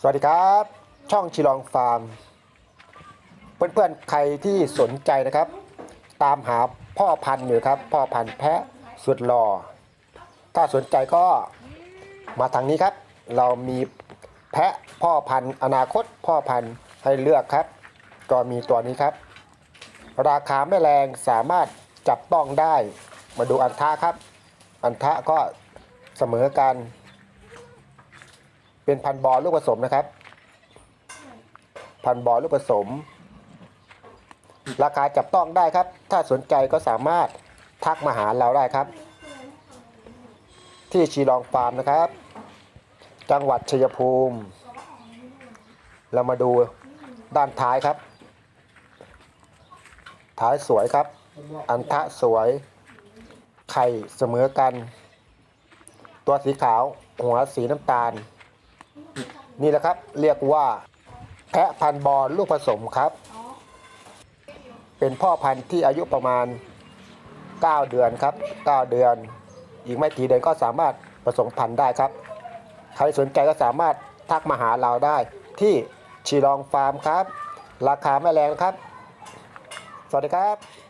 สวัสดีครับ ช่องชิลองฟาร์ม เพื่อนๆใครที่สนใจนะครับ ตามหาพ่อพันธุ์อยู่ครับ พ่อพันธุ์แพะสุดหล่อถ้าสนใจก็มาทางนี้ครับ เรามีแพะพ่อพันธุ์อนาคตพ่อพันธุ์ให้เลือกครับ ก็มีตัวนี้ครับ ราคาไม่แรงสามารถจับต้องได้ มาดูอันทะครับ อันทะก็เสมอกัน เป็นพันบอลลูกผสมนะครับ พันบอลลูกผสม ราคาจับต้องได้ครับ ถ้าสนใจก็สามารถทักมาหาเราได้ครับ ที่ชีลองฟาร์มนะครับ จังหวัดชัยภูมิ เรามาดูด้านท้ายครับ ท้ายสวยครับ อันทะสวย ไข่เสมอกัน ตัวสีขาว หัวสีน้ำตาล นี่แหละครับ เรียกว่า แพะพันบอลลูกผสมครับ เป็นพ่อพันธุ์ที่อายุประมาณ 9 เดือนครับ 9 เดือน อีกไม่กี่เดือนก็สามารถผสมพันธุ์ได้ครับ ใครสนใจก็สามารถทักมาหาเราได้ ที่ชีลองฟาร์มครับ ราคาไม่แรงครับ สวัสดีครับ